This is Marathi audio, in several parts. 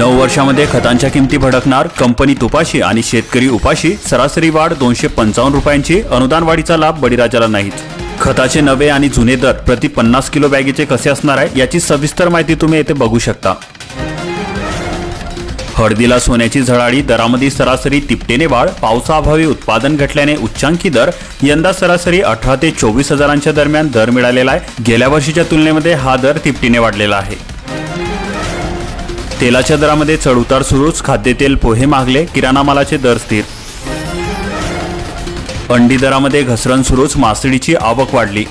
नऊ वर्षामध्ये खतांच्या किमती भडकणार कंपनी तुपाशी आणि शेतकरी उपाशी सरासरी वाढ दोनशे पंचावन्न रुपयांची अनुदान वाढीचा लाभ बळीराजाला नाहीत. खताचे नवे आणि जुने दर प्रति पन्नास किलो बॅगेचे कसे असणार आहे याची सविस्तर माहिती तुम्ही येथे बघू शकता. हळदीला सोन्याची झळाळी दरामध्ये सरासरी तिपटेने वाढ पावसाअभावी उत्पादन घटल्याने उच्चांकी दर यंदा सरासरी अठरा ते चोवीस हजारांच्या दरम्यान दर मिळालेला आहे. गेल्या वर्षीच्या तुलनेमध्ये हा दर तिपटीने वाढलेला आहे. तेलाच्या दरामध्ये चढउतार सुरूच खाद्यतेल पोहे मागले किराणा मालाचे दर स्थिर. अंडी दरामध्ये घसरण सुरूच मासळीची आवक वाढली.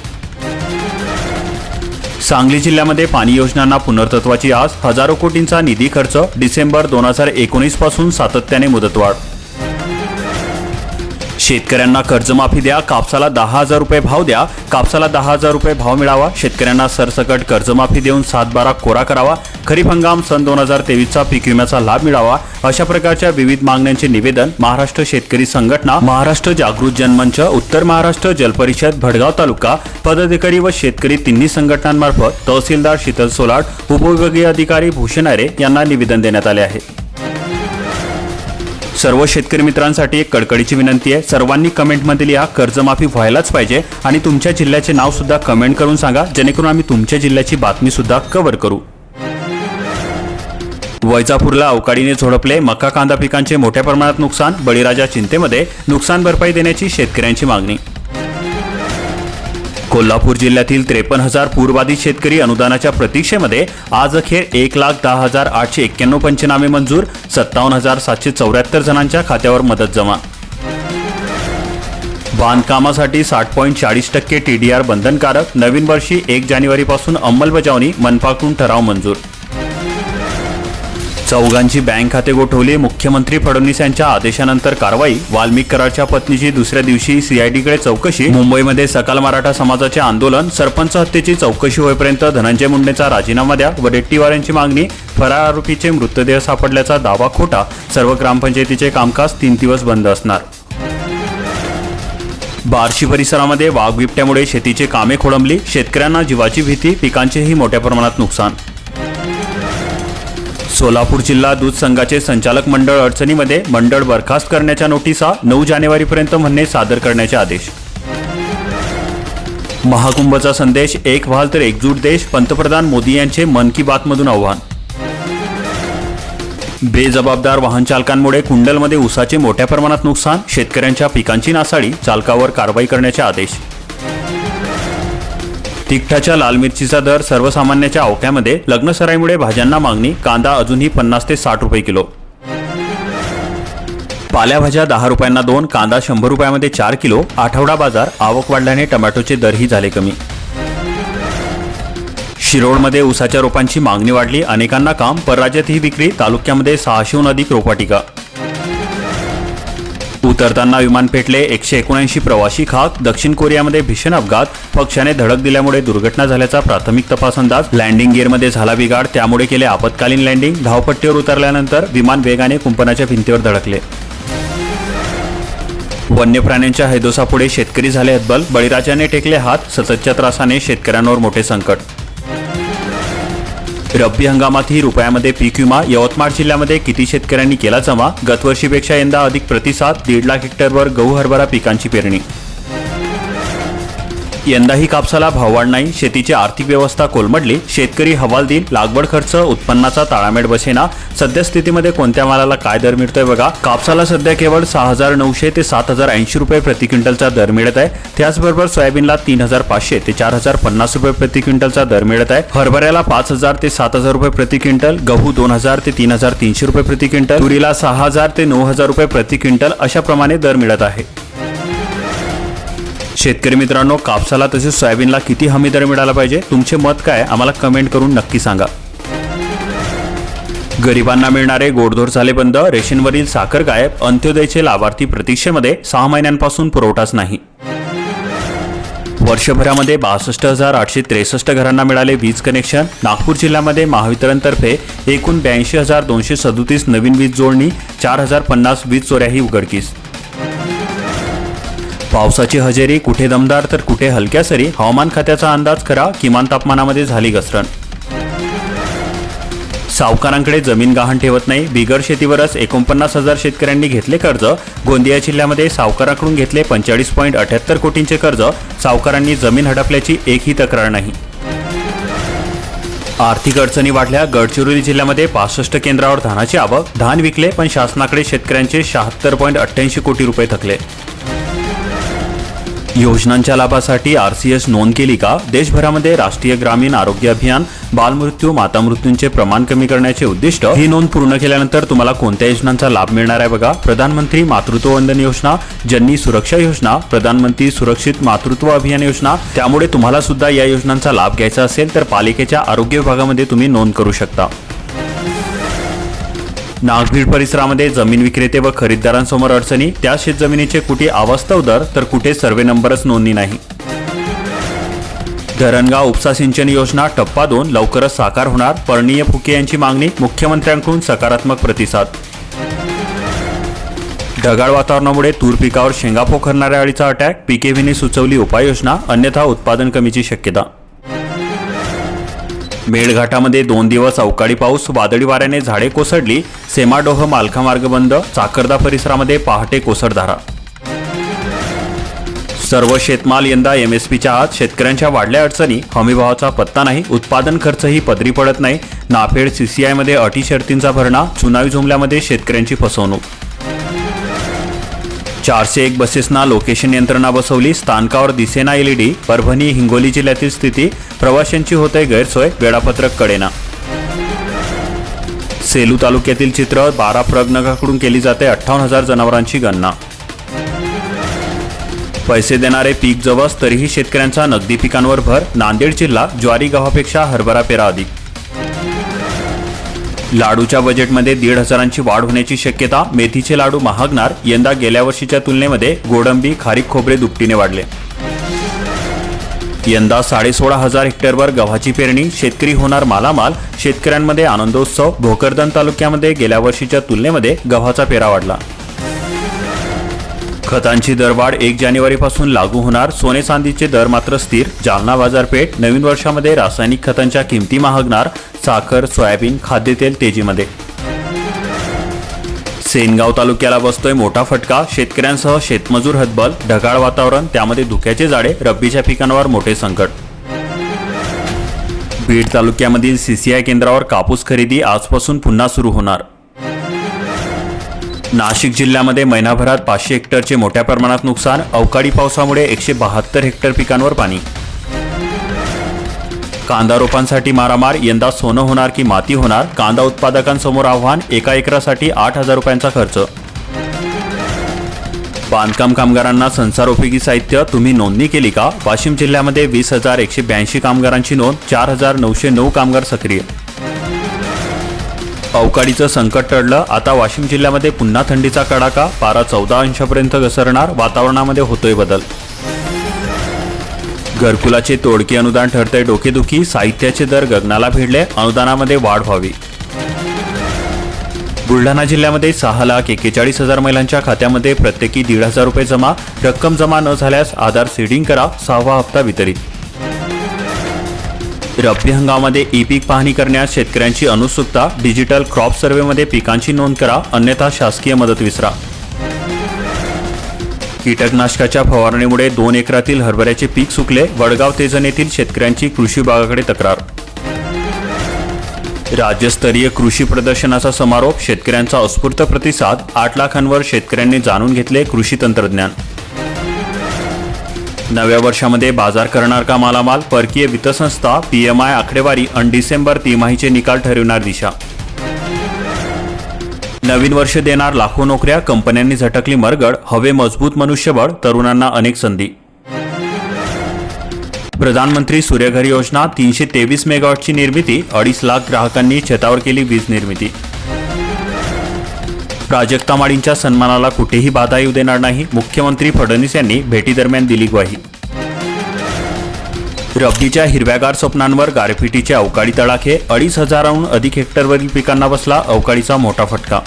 सांगली जिल्ह्यामध्ये पाणी योजनांना पुनर्तत्वाची आज हजारो कोटींचा निधी खर्च डिसेंबर दोन हजार एकोणीसपासून सातत्याने मुदतवाढ. शेतकऱ्यांना कर्जमाफी द्या कापसाला दहा हजार रुपये भाव द्या कापसाला दहा हजार रुपये भाव मिळावा शेतकऱ्यांना सरसकट कर्जमाफी देऊन सातबारा कोरा करावा खरीप हंगाम सन दोन हजार तेवीसचा पीक विम्याचा लाभ मिळावा अशा प्रकारच्या विविध मागण्यांचे निवेदन महाराष्ट्र शेतकरी संघटना महाराष्ट्र जागृत जनमंच उत्तर महाराष्ट्र जलपरिषद भडगाव तालुका पदाधिकारी व शेतकरी तिन्ही संघटनांमार्फत तहसीलदार शीतल सोलाट उपविभागीय अधिकारी भूषण आरे यांना निवेदन देण्यात आले आहे. सर्व शेतकरी मित्रांसाठी एक कडकडीची विनंती आहे. सर्वांनी कमेंटमध्ये लिहा कर्जमाफी व्हायलाच पाहिजे आणि तुमच्या जिल्ह्याचे नाव सुद्धा कमेंट करून सांगा. जेणेकरून आम्ही तुमच्या जिल्ह्याची बातमी सुद्धा कव्हर करू. वैजापूरला अवकाळीने झोडपले मका कांदा पिकांचे मोठ्या प्रमाणात नुकसान बळीराजा चिंतेमध्ये नुकसान भरपाई देण्याची शेतकऱ्यांची मागणी. कोल्हापूर जिल्ह्यातील त्रेपन्न हजार पूरबाधित शेतकरी अनुदानाच्या प्रतीक्षेमध्ये आज अखेर एक लाख दहा हजार आठशे एक्क्याण्णव पंचनामे मंजूर सत्तावन्न हजार सातशे चौऱ्याहत्तर जणांच्या खात्यावर मदत जमा. बांधकामासाठी साठ पॉईंट चाळीस टक्के टीडीआर बंधनकारक नवीन वर्षी एक जानेवारीपासून अंमलबजावणी मनपाकडून ठराव मंजूर. चौघांची बँक खाते गोठवली. मुख्यमंत्री फडणवीस यांच्या आदेशानंतर कारवाई. वाल्मिक कराडच्या पत्नीची दुसऱ्या दिवशी सीआयडीकडे चौकशी. मुंबईमध्ये सकाल मराठा समाजाचे आंदोलन. सरपंच हत्येची चौकशी होईपर्यंत धनंजय मुंडेचा राजीनामा द्या. वडेट्टीवार यांची मागणी. फरार आरोपीचे मृतदेह सापडल्याचा दावा खोटा. सर्व ग्रामपंचायतीचे कामकाज तीन दिवस बंद असणार. बार्शी परिसरामध्ये वाघ बिबट्यामुळे शेतीचे कामे खोळंबली शेतकऱ्यांना जीवाची भीती. पिकांचेही मोठ्या प्रमाणात नुकसान. सोलापूर जिल्हा दूध संघाचे संचालक मंडळ अडचणीमध्ये मंडळ बरखास्त करण्याच्या नोटिसा नऊ जानेवारीपर्यंत म्हणणे सादर करण्याचे आदेश. महाकुंभचा संदेश एक व्हाल तर एकजूट देश पंतप्रधान मोदी यांचे मन की बातमधून आव्हान. बेजबाबदार वाहन चालकांमुळे कुंडलमध्ये ऊसाचे मोठ्या प्रमाणात नुकसान शेतकऱ्यांच्या पिकांची नासाडी चालकावर कारवाई करण्याचे आदेश. तिखटाच्या लाल मिरचीचा दर सर्वसामान्याच्या अवक्यामध्ये लग्नसराईमुळे भाज्यांना मागणी कांदा अजूनही पन्नास ते साठ रुपये किलो. पाल्याभाज्या दहा रुपयांना दोन कांदा शंभर रुपयामध्ये चार किलो आठवडा बाजार आवक वाढल्याने टमॅटोचे दरही झाले कमी. शिरोडमध्ये ऊसाच्या रोपांची मागणी वाढली अनेकांना काम परराज्यात ही विक्री तालुक्यामध्ये सहाशेहून अधिक रोपाटिका उतरताना विमान पेटले. एकशे एकोणऐंशी प्रवासी खाक दक्षिण कोरियामध्ये भीषण अपघात. पक्षाने धडक दिल्यामुळे दुर्घटना झाल्याचा प्राथमिक तपास अंदाज. लँडिंग गिअरमध्ये झाला बिघाड. त्यामुळे केले आपत्कालीन लँडिंग. धावपट्टीवर उतरल्यानंतर विमान वेगाने कुंपणाच्या भिंतीवर धडकले. वन्य प्राण्यांच्या हैदोसापुढे शेतकरी झाले हतबल. बळीराजाने टेकले हात. सततच्या त्रासाने शेतकऱ्यांवर मोठे संकट. रब्बी हंगामातही रुपयामध्ये पीक विमा यवतमाळ जिल्ह्यामध्ये किती शेतकऱ्यांनी केला जमा? गतवर्षीपेक्षा यंदा अधिक प्रतिसाद दीड लाख हेक्टरवर गहू हरभरा पिकांची पेरणी यंदाही कापसाला भाववाढ नाही. शेतीची आर्थिक व्यवस्था कोलमडली. शेतकरी हवालदिल लागवड खर्च उत्पन्नाचा ताळामेळ बसेना. सद्यस्थितीमध्ये कोणत्या मालाला काय दर मिळतोय बघा. कापसाला सध्या केवळ सहा हजार नऊशे ते सात हजार ऐंशी रुपये प्रति क्विंटलचा दर मिळत आहे. त्याचबरोबर सोयाबीनला तीन हजार पाचशे ते चार हजार पन्नास रुपये प्रति क्विंटलचा दर मिळत आहे. हरभऱ्याला पाच हजार ते सात हजार रुपये प्रति क्विंटल. गहू दोन हजार ते तीन हजार तीनशे रुपये प्रति क्विंटल. तुरीला सहा हजार ते नऊ हजार रुपये प्रति क्विंटल अशा प्रमाणे दर मिळत आहे. शेतकरी मित्रांनो कापसाला तसेच सोयाबीनला किती हमी दर मिळाला पाहिजे? तुमचे मत काय? आम्हाला कमेंट करून नक्की सांगा. गरिबांना मिळणारे गोडधोड झाले बंद रेशनवरील साखर गायब अंत्योदयचे लाभार्थी प्रतीक्षेमध्ये सहा महिन्यांपासून पुरवठाच नाही. वर्षभरामध्ये बासष्ट हजार आठशे त्रेसष्ट घरांना मिळाले वीज कनेक्शन. नागपूर जिल्ह्यामध्ये महावितरणतर्फे एकूण ब्याऐंशी हजार दोनशे सदोतीस नवीन वीज जोडणी चार हजार पन्नास वीज चोऱ्याही उघडकीस. पावसाची हजेरी कुठे दमदार तर कुठे हलक्या सरी हवामान खात्याचा अंदाज खरा किमान तापमानामध्ये झाली घसरण. सावकारांकडे जमीन गहाण ठेवत नाही बिगर शेतीवरच एकोणपन्नास हजार शेतकऱ्यांनी घेतले कर्ज गोंदिया जिल्ह्यामध्ये सावकाराकडून घेतले पंचेचाळीस पॉईंट अठ्याहत्तर कोटींचे कर्ज सावकारांनी जमीन हडपल्याची एकही तक्रार नाही. आर्थिक अडचणी वाढल्या गडचिरोली जिल्ह्यामध्ये पासष्ट केंद्रावर धानाची आवक धान विकले पण शासनाकडे शेतकऱ्यांचे शहात्तर पॉईंट अठ्ठ्याऐंशी कोटी रुपये थकले. योजनांच्या लाभासाठी आर सी एस नोंद केली का? देशभरामध्ये राष्ट्रीय ग्रामीण आरोग्य अभियान बालमृत्यू माता मृत्यूंचे प्रमाण कमी करण्याचे उद्दिष्ट ही नोंद पूर्ण केल्यानंतर तुम्हाला कोणत्या योजनांचा लाभ मिळणार आहे बघा. प्रधानमंत्री मातृत्व वंदन योजना जननी सुरक्षा योजना प्रधानमंत्री सुरक्षित मातृत्व अभियान योजना त्यामुळे तुम्हाला सुद्धा या योजनांचा लाभ घ्यायचा असेल तर पालिकेच्या आरोग्य विभागामध्ये तुम्ही नोंद करू शकता. नागभीड परिसरामध्ये जमीन विक्रेते व खरीददारांसमोर अडचणी. त्या शेतजमिनीचे कुठे अवास्तव दर तर कुठे सर्वे नंबरच नोंदणी नाही. धरणगाव उपसा सिंचन योजना टप्पा दोन लवकरच साकार होणार. पर्णीय फुके यांची मागणी मुख्यमंत्र्यांकडून सकारात्मक प्रतिसाद. ढगाळ वातावरणामुळे तूर पिकावर शेंगा पोखरणाऱ्या अळीचा अटॅक. पीकेव्हीने सुचवली उपाययोजना. अन्यथा उत्पादन कमीची शक्यता. मेळघाटामध्ये दोन दिवस अवकाळी पाऊस वादळी वाऱ्याने झाडे कोसळली सेमाडोह मालखा मार्ग बंद चाकरदा परिसरामध्ये पहाटे कोसळधारा सर्व शेतमाल यंदा एमएसपीच्या आत शेतकऱ्यांच्या वाढल्या अडचणी हमीभावाचा पत्ता नाही उत्पादन खर्चही पदरी पडत नाही नाफेड सीसीआयमध्ये अटी शर्तींचा भरणा चुनावी झुमल्यामध्ये शेतकऱ्यांची फसवणूक. चारशे एक बसेसना लोकेशन यंत्रणा बसवली. स्थानकावर दिसेना एलईडी परभणी हिंगोली जिल्ह्यातील स्थिती प्रवाशांची होते गैरसोय वेळापत्रक कडेना सेलू तालुक्यातील चित्र बारा प्रगनगाकडून केली जाते अठ्ठावन्न हजार जनावरांची गणना. पैसे देणारे पीक जवस तरीही शेतकऱ्यांचा नगदी पिकांवर भर नांदेड जिल्हा ज्वारी गव्हापेक्षा हरभरा पेरा अधिक. लाडूच्या बजेटमध्ये दीड हजारांची वाढ होण्याची शक्यता मेथीचे लाडू महागणार यंदा गेल्या वर्षीच्या तुलनेमध्ये गोडंबी खारीक खोबरे दुपटीने वाढले. यंदा साडेसोळा हजार हेक्टरवर गव्हाची पेरणी शेतकरी होणार मालामाल शेतकऱ्यांमध्ये आनंदोत्सव भोकरदन तालुक्यामध्ये गेल्या वर्षीच्या तुलनेमध्ये गव्हाचा पेरा वाढला. खतांची दरवाढ एक जानेवारीपासून लागू होणार. सोने चांदीचे दर मात्र स्थिर. जालना बाजारपेठ नवीन वर्षामध्ये रासायनिक खतांच्या किमती महागणार. साखर सोयाबीन खाद्यतेल तेजीमध्ये. सेनगाव तालुक्याला बसतोय मोठा फटका. शेतकऱ्यांसह शेतमजूर हतबल. ढगाळ वातावरण त्यामध्ये धुक्याचे जाडे रब्बीच्या पिकांवर मोठे संकट. बीड तालुक्यामधील सीसीआय केंद्रावर कापूस खरेदी आजपासून पुन्हा सुरू होणार. नाशिक जिल्ह्यामध्ये महिनाभरात पाचशे हेक्टरचे मोठ्या प्रमाणात नुकसान अवकाळी पावसामुळे एकशे बहात्तर हेक्टर पिकांवर पाणी. कांदा रोपांसाठी मारामार यंदा सोनं होणार की माती होणार कांदा उत्पादकांसमोर आव्हान एका एकरासाठी आठ हजार रुपयांचा खर्च. बांधकाम कामगारांना संसारोपयोगी साहित्य तुम्ही नोंदणी केली का? वाशिम जिल्ह्यामध्ये वीस हजार एकशे ब्याऐंशी कामगारांची नोंद चार हजार नऊशे नऊ कामगार सक्रिय. अवकाळीचं संकट टळलं. आता वाशिम जिल्ह्यामध्ये पुन्हा थंडीचा कडाका. पारा चौदा अंशापर्यंत घसरणार. वातावरणामध्ये होतोय बदल. घरकुलाचे तोडकी अनुदान ठरतंय डोकेदुखी. साहित्याचे दर गगनाला भिडले. अनुदानामध्ये वाढ व्हावी. बुलढाणा जिल्ह्यामध्ये सहा लाख एक्केचाळीस हजार महिलांच्या खात्यामध्ये प्रत्येकी दीड हजार रुपये जमा. रक्कम जमा न झाल्यास आधार सीडिंग करा. सहावा हप्ता वितरित. रब्बी हंगामामध्ये ई पीक पाहणी करण्यास शेतकऱ्यांची अनुत्सुकता डिजिटल क्रॉप सर्व्हेमध्ये पिकांची नोंद करा अन्यथा शासकीय मदत विसरा. कीटकनाशकाच्या फवारणीमुळे दोन एकरातील हरभऱ्याचे पीक सुकले वडगाव तेजन येथील शेतकऱ्यांची कृषी विभागाकडे तक्रार. राज्यस्तरीय कृषी प्रदर्शनाचा समारोप शेतकऱ्यांचा उत्स्फूर्त प्रतिसाद आठ लाखांवर शेतकऱ्यांनी जाणून घेतले कृषी तंत्रज्ञान. नव्या वर्षामध्ये बाजार करणार का मालामाल? परकीय वित्तसंस्था पीएमआय आकडेवारी आणि डिसेंबर तिमाहीचे निकाल ठरविणार दिशा. नवीन वर्ष देणार लाखो नोकऱ्या कंपन्यांनी झटकली मरगड हवे मजबूत मनुष्यबळ तरुणांना अनेक संधी. प्रधानमंत्री सूर्यघर योजना तीनशे तेवीस मेगावॉटची निर्मिती अडीच लाख ग्राहकांनी छतावर केली वीज निर्मिती. प्राजक्ता माळींच्या सन्मानाला कुठेही बाधा येऊ देणार नाही मुख्यमंत्री फडणवीस यांनी भेटीदरम्यान दिली ग्वाही. रब्बीच्या हिरव्यागार स्वप्नांवर गारपिटीचे अवकाळी तडाखे अडीच हजाराहून अधिक हेक्टरवरील पिकांना बसला अवकाळीचा मोठा फटका.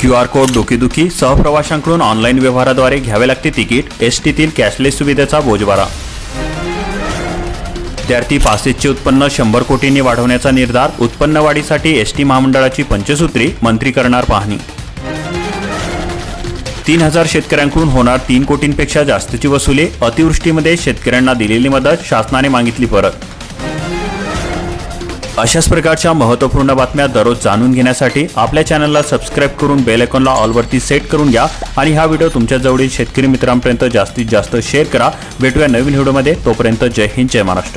क्यू आर कोड डोकेदुखी सहप्रवाशांकडून ऑनलाईन व्यवहाराद्वारे घ्यावे लागते तिकीट एस टीतील कॅशलेस सुविधेचा बोजबारा. विद्यार्थी पासेसचे उत्पन्न शंभर कोटींनी वाढवण्याचा निर्धार उत्पन्न वाढीसाठी एस टी महामंडळाची पंचसूत्री मंत्री करणार पाहणी. तीन हजार शेतकऱ्यांकडून होणार तीन कोटींपेक्षा जास्तीची वसुली अतिवृष्टीमध्ये शेतकऱ्यांना दिलेली मदत शासनाने मागितली परत. अशाच प्रकारच्या महत्त्वपूर्ण बातम्या दररोज जाणून घेण्यासाठी आपल्या चॅनलला सबस्क्राईब करून बेल आयकॉनला ऑलवरती सेट करून घ्या आणि हा व्हिडिओ तुमच्या जवळील शेतकरी मित्रांपर्यंत जास्तीत जास्त शेअर करा. भेटूया नवीन व्हिडिओमध्ये. तोपर्यंत जय हिंद जय महाराष्ट्र.